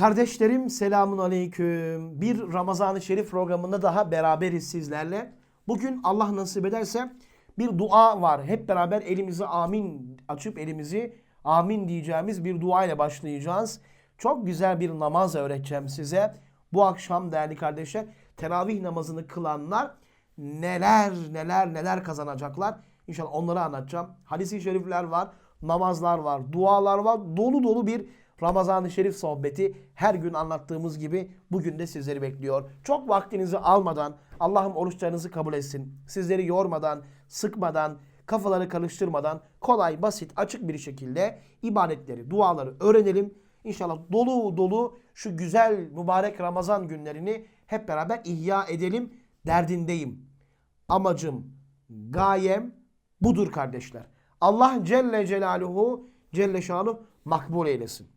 Kardeşlerim selamun aleyküm. Bir Ramazan-ı Şerif programında daha beraberiz sizlerle. Bugün Allah nasip ederse bir dua var. Hep beraber elimizi amin açıp elimizi amin diyeceğimiz bir dua ile başlayacağız. Çok güzel bir namaz öğreteceğim size. Bu akşam değerli kardeşler teravih namazını kılanlar neler neler neler kazanacaklar. İnşallah onları anlatacağım. Hadis-i şerifler var, namazlar var, dualar var. Dolu dolu bir Ramazan-ı Şerif sohbeti her gün anlattığımız gibi bugün de sizleri bekliyor. Çok vaktinizi almadan Allah'ım oruçlarınızı kabul etsin. Sizleri yormadan, sıkmadan, kafaları karıştırmadan kolay, basit, açık bir şekilde ibadetleri, duaları öğrenelim. İnşallah dolu dolu şu güzel mübarek Ramazan günlerini hep beraber ihya edelim derdindeyim. Amacım, gayem budur kardeşler. Allah Celle Celaluhu Celle Şanuhu makbul eylesin.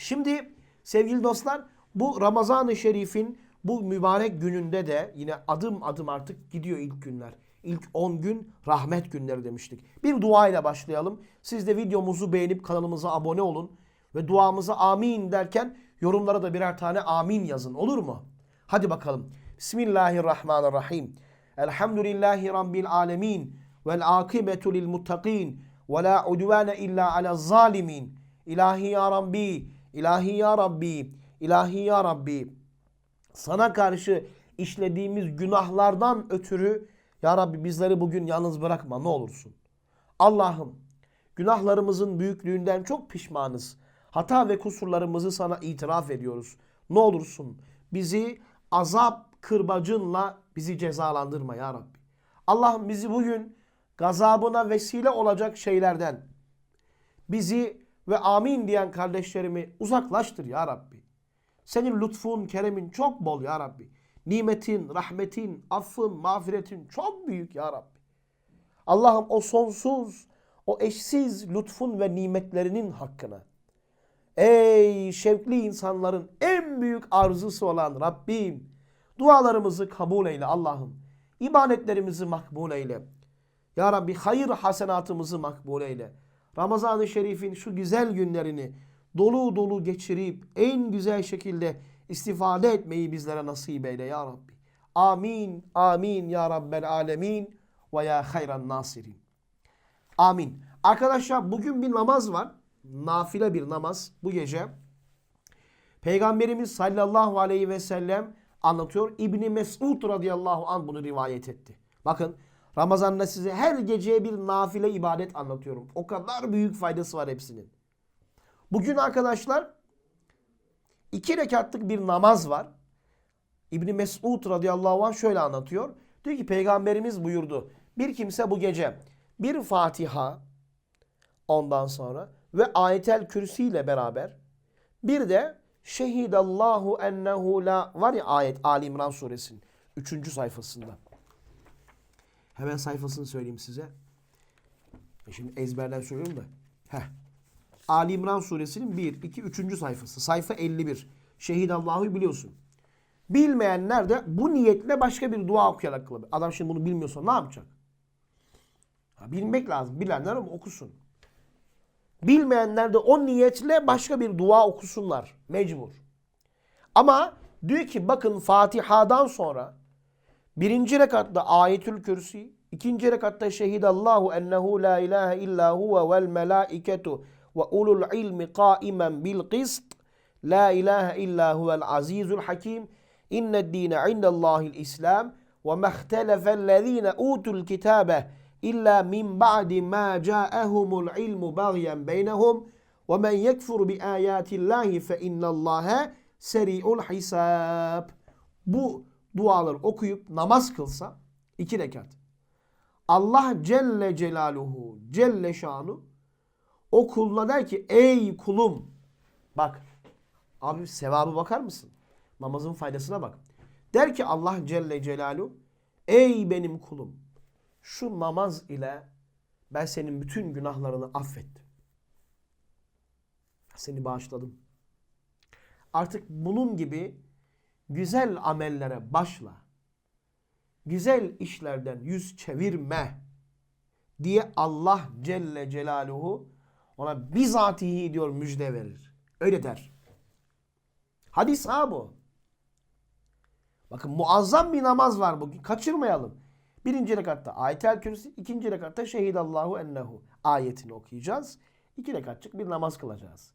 Şimdi sevgili dostlar bu Ramazan-ı Şerif'in bu mübarek gününde de yine adım adım artık gidiyor ilk günler. İlk 10 gün rahmet günleri demiştik. Bir dua ile başlayalım. Siz de videomuzu beğenip kanalımıza abone olun. Ve duamıza amin derken yorumlara da birer tane amin yazın olur mu? Hadi bakalım. Bismillahirrahmanirrahim. Elhamdülillahi Rabbil alemin. Vel akibetu lil muttakin. Ve la udvane illa ala zalimin. İlahi ya Rabbi, ilahi ya Rabbi, ilahi ya Rabbi. Sana karşı işlediğimiz günahlardan ötürü ya Rabbi bizleri bugün yalnız bırakma ne olursun. Allah'ım günahlarımızın büyüklüğünden çok pişmanız. Hata ve kusurlarımızı sana itiraf ediyoruz. Ne olursun bizi azap kırbacınla bizi cezalandırma ya Rabbi. Allah'ım bizi bugün gazabına vesile olacak şeylerden bizi ve amin diyen kardeşlerimi uzaklaştır ya Rabbi. Senin lütfun, keremin çok bol ya Rabbi. Nimetin, rahmetin, affın, mağfiretin çok büyük ya Rabbi. Allah'ım o sonsuz, o eşsiz lütfun ve nimetlerinin hakkına. Ey şevkli insanların en büyük arzusu olan Rabbim, dualarımızı kabul eyle Allah'ım. İbadetlerimizi makbul eyle. Ya Rabbi hayır hasenatımızı makbul eyle. Ramazan-ı Şerif'in şu güzel günlerini dolu dolu geçirip en güzel şekilde istifade etmeyi bizlere nasip eyle ya Rabbi. Amin, amin ya Rabbel alemin ve ya hayran nasirin. Amin. Arkadaşlar bugün bir namaz var. Nafile bir namaz bu gece. Peygamberimiz sallallahu aleyhi ve sellem anlatıyor. İbni Mesud radıyallahu an bunu rivayet etti. Bakın Ramazan'da size her geceye bir nafile ibadet anlatıyorum. O kadar büyük faydası var hepsinin. Bugün arkadaşlar iki rekatlık bir namaz var. İbni Mesud radıyallahu anh şöyle anlatıyor. Diyor ki peygamberimiz buyurdu. Bir kimse bu gece bir Fatiha ondan sonra ve ayetel kürsi ile beraber bir de şehidallahu ennehu la var ya ayet Ali İmran suresinin 3. sayfasında. Hemen sayfasını söyleyeyim size. E şimdi ezberden söylüyorum da. Heh. Ali İmran suresinin 1, 2, 3. sayfası. Sayfa 51. Şehit Allah'ı biliyorsun. Bilmeyenler de bu niyetle başka bir dua okuyarak kılabilir. Adam şimdi bunu bilmiyorsa ne yapacak? Ha, bilmek lazım. Bilenler okusun. Bilmeyenler de o niyetle başka bir dua okusunlar. Mecbur. Ama diyor ki bakın Fatiha'dan sonra birinci rekatta ayetül kürsi, ikinci rekatta şehidallahu ennehu la ilahe illa huve vel melaiketu ve ulul ilmi kaimen bil qist la ilahe illa huvel azizul hakim inned dine indallahil islam ve mehtelefellezine utul kitabe illa min ba'di ma ca'ahumul ilmu bagyen beynehum ve men yekfur bi ayatillahi fe innallaha seri'ul hisab. Bu duaları okuyup namaz kılsa iki rekat. Allah Celle Celaluhu Celle Şanu o kuluna der ki ey kulum bak abi sevabı bakar mısın? Namazın faydasına bak. Der ki Allah Celle Celaluhu ey benim kulum şu namaz ile ben senin bütün günahlarını affettim. Seni bağışladım. Artık bunun gibi güzel amellere başla. Güzel işlerden yüz çevirme diye Allah Celle Celaluhu ona bizatihi diyor müjde verir. Öyle der. Hadis ha bu. Bakın muazzam bir namaz var bugün. Kaçırmayalım. Birinci rekatta ayet-el kürsi, ikinci rekatta şehidallahu ennehu ayetini okuyacağız. İki rekatçık bir namaz kılacağız.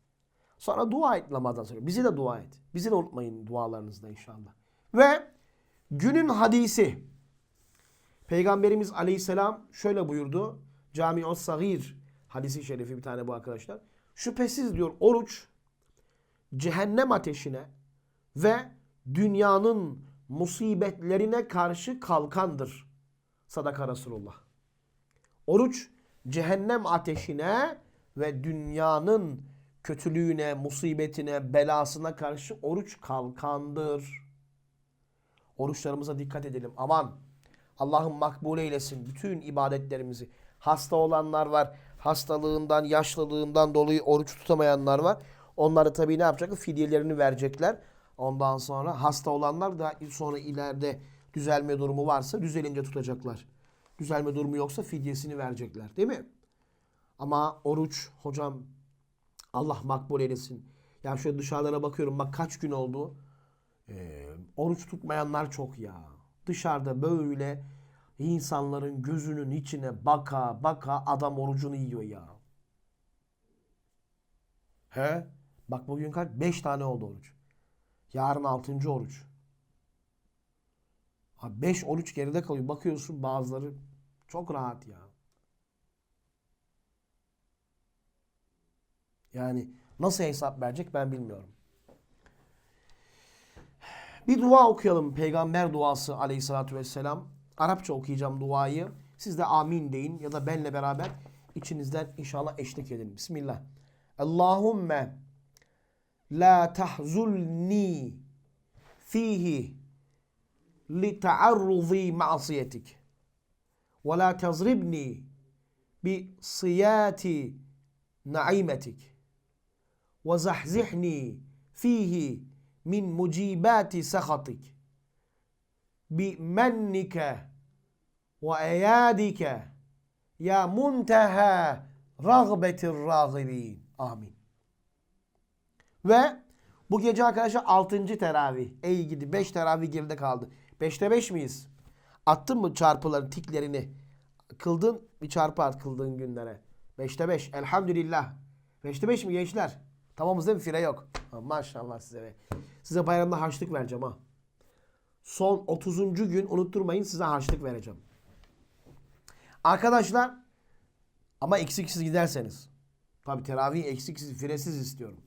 Sonra dua et namazdan sonra. Bizi de dua et. Bizi de unutmayın dualarınızda inşallah. Ve günün hadisi. Peygamberimiz aleyhisselam şöyle buyurdu. Cami-i Sagir hadisi şerifi bir tane bu arkadaşlar. Şüphesiz diyor oruç cehennem ateşine ve dünyanın musibetlerine karşı kalkandır. Sadaka Resulullah. Oruç cehennem ateşine ve dünyanın kötülüğüne, musibetine, belasına karşı oruç kalkandır. Oruçlarımıza dikkat edelim. Aman Allah'ım makbul eylesin bütün ibadetlerimizi. Hasta olanlar var. Hastalığından, yaşlılığından dolayı oruç tutamayanlar var. Onları tabii ne yapacak? Fidyelerini verecekler. Ondan sonra hasta olanlar da sonra ileride düzelme durumu varsa düzelince tutacaklar. Düzelme durumu yoksa fidyesini verecekler. Değil mi? Ama oruç hocam Allah makbul eylesin. Ya şöyle dışarılara bakıyorum bak kaç gün oldu. Ee, oruç tutmayanlar çok ya. Dışarıda böyle insanların gözünün içine baka baka adam orucunu yiyor ya. He? Bak bugün kaç? 5 tane oldu oruç. Yarın 6. oruç. 5 oruç geride kalıyor. Bakıyorsun bazıları çok rahat ya. Yani nasıl hesap verecek ben bilmiyorum. Bir dua okuyalım. Peygamber duası aleyhissalatü vesselam. Arapça okuyacağım duayı. Siz de amin deyin ya da benle beraber içinizden inşallah eşlik edin. Bismillah. Allahümme la tahzulni fihi li ta'arruzi ma'siyetik ve la tazribni bi siyati naimetik ve zahzihni fihi min mucibati sakhatik bi mennike ve eyadike ya munteha rağbetir rağibin. Amin. Ve bu gece arkadaşlar 6. teravih. Ey gidi 5 teravih geride kaldı. 5'te 5 miyiz? Attın mı çarpıların tiklerini? Kıldın bir çarpı at kıldığın günlere. 5'te 5. Elhamdülillah. 5'te 5 mi gençler? Tamamız değil mi? Fire yok. Ha, maşallah size be. Size bayramda harçlık vereceğim ha. Son 30. gün unutturmayın size harçlık vereceğim. Arkadaşlar ama eksiksiz giderseniz. Tabi teravih eksiksiz, firesiz istiyorum.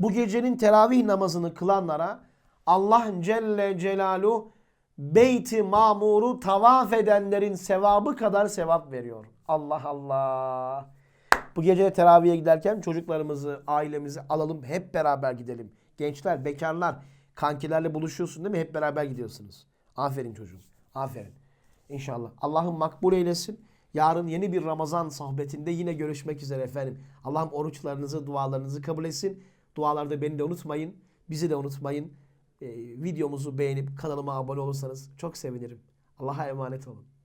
Bu gecenin teravih namazını kılanlara Allah Celle Celaluhu Beyt-i Mamur'u tavaf edenlerin sevabı kadar sevap veriyor. Allah Allah. Bu gece teraviye giderken çocuklarımızı, ailemizi alalım. Hep beraber gidelim. Gençler, bekarlar, kankilerle buluşuyorsun değil mi? Hep beraber gidiyorsunuz. Aferin çocuğum. Aferin. İnşallah. Allah'ım makbul eylesin. Yarın yeni bir Ramazan sohbetinde yine görüşmek üzere efendim. Allah'ım oruçlarınızı, dualarınızı kabul etsin. Dualarda beni de unutmayın. Bizi de unutmayın. Ee, videomuzu beğenip kanalıma abone olursanız çok sevinirim. Allah'a emanet olun.